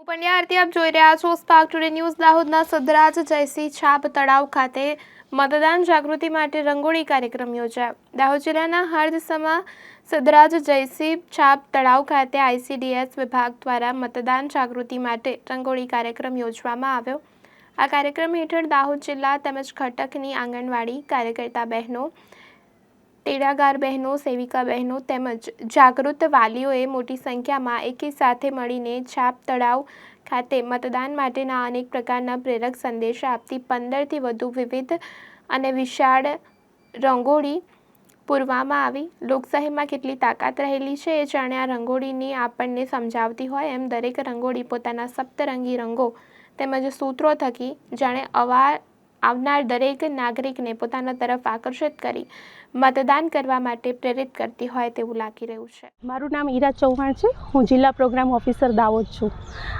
હું પંડ્યા આરતી આપ જોઈ રહ્યા છો સ્પાર્ક ટુડે ન્યૂઝ દાહોદના સદરાજ જયસિંહ છાપ તળાવ ખાતે મતદાન જાગૃતિ માટે રંગોળી કાર્યક્રમ યોજાયો. દાહોદ જિલ્લાના હર્દસમાં સદરાજ જયસિંહ છાપ તળાવ ખાતે આઈસીડીએસ વિભાગ દ્વારા મતદાન જાગૃતિ માટે રંગોળી કાર્યક્રમ યોજવામાં આવ્યો. આ કાર્યક્રમ હેઠળ દાહોદ જિલ્લા તેમજ ઘટકની આંગણવાડી કાર્યકર્તા બહેનો તેડાગાર બહેનો, સેવિકા બહેનો તેમજ જાગૃત વાલીઓએ મોટી સંખ્યામાં એકી સાથે મળીને છાપ તળાવ ખાતે મતદાન માટેના અનેક પ્રકારના પ્રેરક સંદેશા આપતી પંદરથી વધુ વિવિધ અને વિશાળ રંગોળી પૂરવામાં આવી. લોકશાહીમાં કેટલી તાકાત રહેલી છે એ જાણે આ રંગોળીની આપણને સમજાવતી હોય. એમ દરેક રંગોળી પોતાના સપ્તરંગી રંગો તેમજ સૂત્રો થકી જાણે અવાર આવનાર દરેક નાગરિકને પોતાના તરફ આકર્ષિત કરી મતદાન કરવા માટે પ્રેરિત કરતી હોય તેવું લાગી રહ્યું છે. મારું નામ ઈરા ચૌહાણ છે. હું જિલ્લા પ્રોગ્રામ ઓફિસર દાહોદ છું.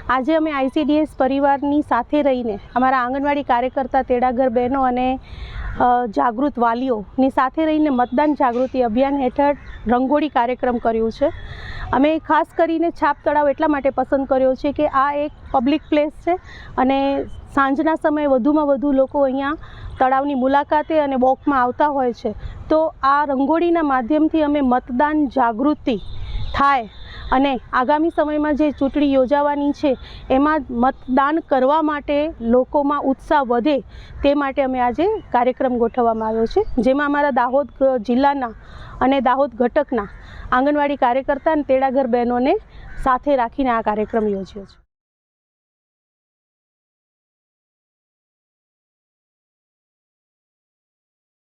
આજે અમે આઈસીડીએસ પરિવારની સાથે રહીને અમારા આંગણવાડી કાર્યકર્તા તેડાગર બહેનો અને જાગૃત વાલીઓની સાથે રહીને મતદાન જાગૃતિ અભિયાન હેઠળ રંગોળી કાર્યક્રમ કર્યું છે. અમે ખાસ કરીને છાપ તળાવ એટલા માટે પસંદ કર્યો છે કે આ એક પબ્લિક પ્લેસ છે અને સાંજના સમયે વધુમાં વધુ લોકો અહીંયા તળાવની મુલાકાતે અને વોકમાં આવતા હોય છે. તો આ રંગોળીના માધ્યમથી અમે મતદાન જાગૃતિ થાય. અને આગામી સમયમાં જે ચૂંટણી યોજાવાની છે, એમાં મતદાન કરવા માટે લોકોમાં ઉત્સાહ વધે તે માટે અમે આજે કાર્યક્રમ ગોઠવવામાં આવ્યો છે. જેમાં અમારા દાહોદ જિલ્લાના અને દાહોદ ઘટકના આંગણવાડી કાર્યકર્તા અને તેડાગર બહેનોને સાથે રાખીને આ કાર્યક્રમ યોજ્યો છે.